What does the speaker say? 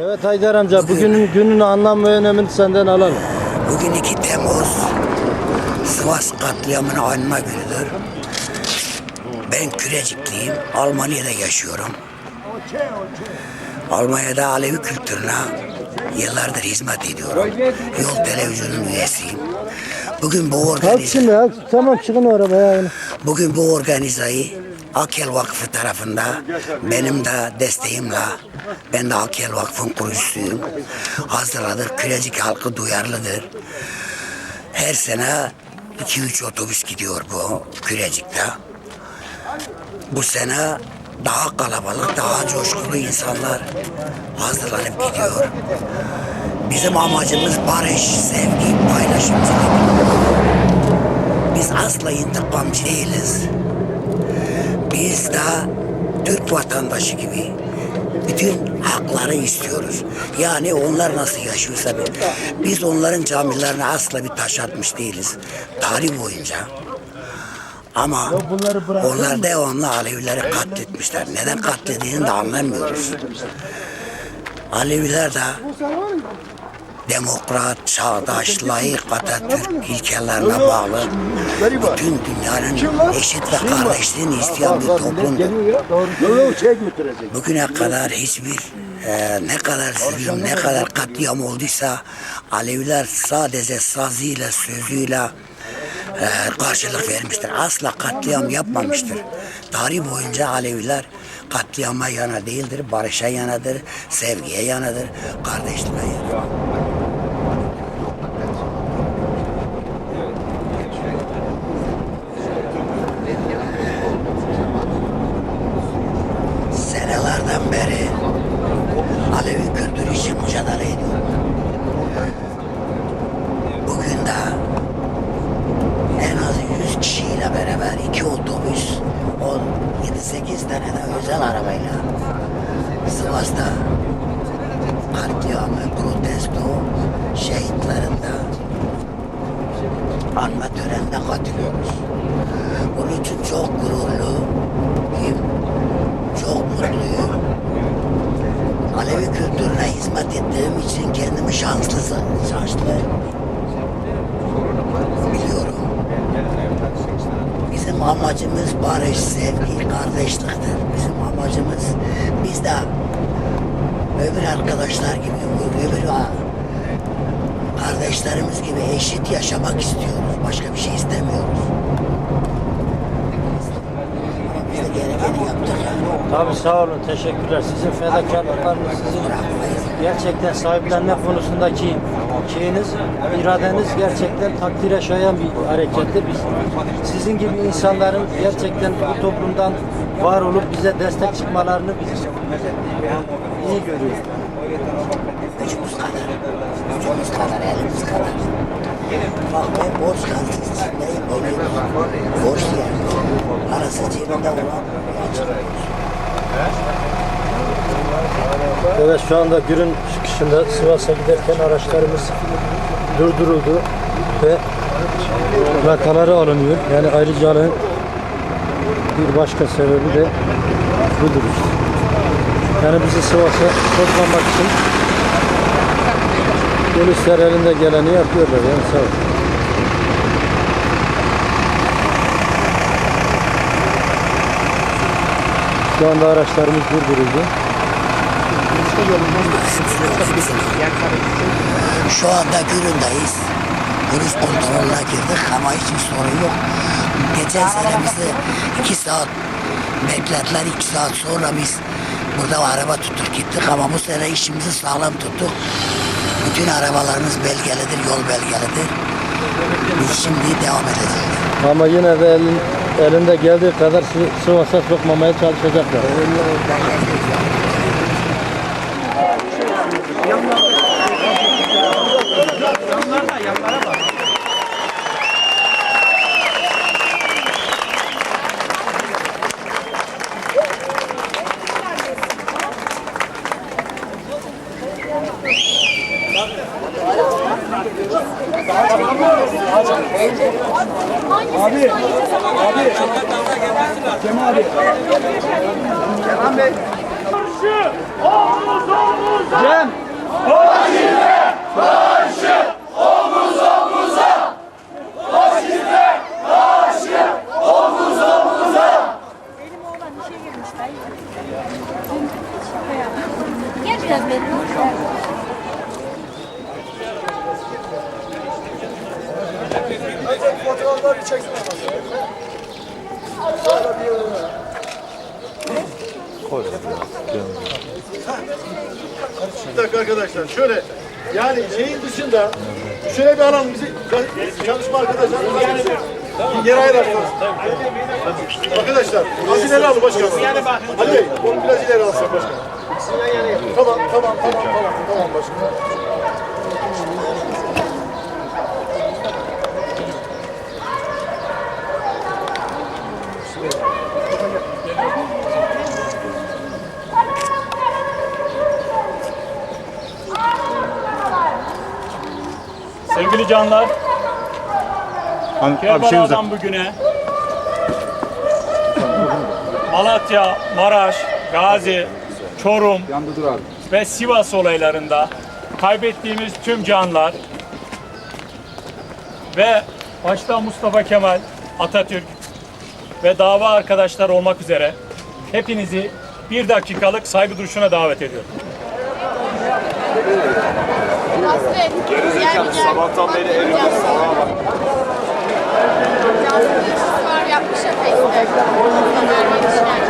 Evet Haydar amca bugünün günün anlam ve önemini senden alalım. Bugün 2 Temmuz Sivas katliamını anma günüdür. Ben Kürecikliyim. Almanya'da yaşıyorum. Almanya'da Alevi kültürüne yıllardır hizmet ediyorum. Yol televizyonun üyesiyim. Bugün bu Kalk organize, şimdi ya. Tamam çıkın arabaya. bugün bu organizayı Akel Vakfı tarafında benim de desteğimle ben de Akel Vakfı'nın kurucusuyum. Hazırladık. Kürecik halkı duyarlıdır. Her sene 2-3 otobüs gidiyor bu Kürecik'te. Bu sene daha kalabalık, daha coşkulu insanlar hazırlanıp gidiyor. Bizim amacımız barış, sevgi, paylaşımcılık. Biz asla intikamcı değiliz. Biz de Türk vatandaşı gibi bütün hakları istiyoruz. Yani onlar nasıl yaşıyorsa biz onların camilerine asla bir taş atmış değiliz. Tarih boyunca. Ama onlar devamlı Alevileri katletmişler. Neden katlettiğini de anlamıyoruz. Aleviler de demokrat, çağdaş, layık Atatürk ilkelerine bağlı bütün dünyanın eşit ve kardeşliğini isteyen bir toplumdur. Bugüne kadar hiçbir e, ne kadar zulüm, ne kadar katliam olduysa Aleviler sadece sazıyla, sözüyle e, karşılık vermiştir. Asla katliam yapmamıştır. Tarih boyunca Aleviler katliama yana değildir, barışa yanadır, sevgiye yanadır, kardeşliğe yanadır. Anma törenine katılıyoruz. Bunun için çok gururluyum, çok mutluyum. Alevi kültürüne hizmet ettiğim için kendimi şanslı, şanslı biliyorum. Bizim amacımız barış, sevgi, kardeşliktir. Bizim amacımız biz de öbür arkadaşlar gibi, öbür kardeşlerimiz gibi eşit yaşamak istiyoruz. Başka bir şey istemiyoruz. Ama biz de gerekeni yaptık yani. Tabii sağ olun. Teşekkürler. Sizin fedakarlıklarınız, sizin gerçekten sahiplenme konusundaki şeyiniz, iradeniz gerçekten takdire şayan bir harekettir. Biz sizin gibi insanların gerçekten bu toplumdan var olup bize destek çıkmalarını biz iyi görüyoruz. Gücümüz kadar. Gücümüz kadar, elimiz kadar. Bak ben borç kalsız içindeyim. Benim borç yani. Parası cebinde olan Evet şu anda Gürün çıkışında Sivas'a giderken araçlarımız durduruldu ve plakaları alınıyor. Yani ayrıcalığın bir başka sebebi de budur. Yani bizi Sivas'a toplamak için polisler elinde geleni yapıyorlar. Yani sağ ol. Şu anda araçlarımız durduruldu. Şu anda Gürün'deyiz. Polis kontrolüne girdik ama hiçbir sorun yok. Geçen sene bizi iki saat beklediler. iki saat sonra biz burada araba tuttuk gittik ama bu sene işimizi sağlam tuttuk. Bütün arabalarımız belgelidir, yol belgelidir. Biz şimdi devam edeceğiz. Ama yine de elin, elinde geldiği kadar Sivas'a sokmamaya çalışacaklar. Abi, abi. Kenan Bey. karşı omuz omuza. Cem. Benim oğlan işe girmiş dayı. Gel biraz benim. Bir dakika arkadaşlar şöyle yani şeyin dışında şöyle bir alalım bizi çalışma arkadaşlar yere ayıralım. Arkadaşlar az ileri alın başkanım. Ali Bey onu biraz ileri alsın başkanım. Tamam tamam tamam tamam tamam başkanım. Sevgili canlar, Abi, şey şey. Kerbela'dan bugüne Malatya, Maraş, Gazi, Çorum ve Sivas olaylarında kaybettiğimiz tüm canlar ve başta Mustafa Kemal, Atatürk ve dava arkadaşlar olmak üzere hepinizi bir dakikalık saygı duruşuna davet ediyorum. Gerizekalı sabahtan beri evimde salağa bak. Yapmışım Facebook'ta. Normal işler.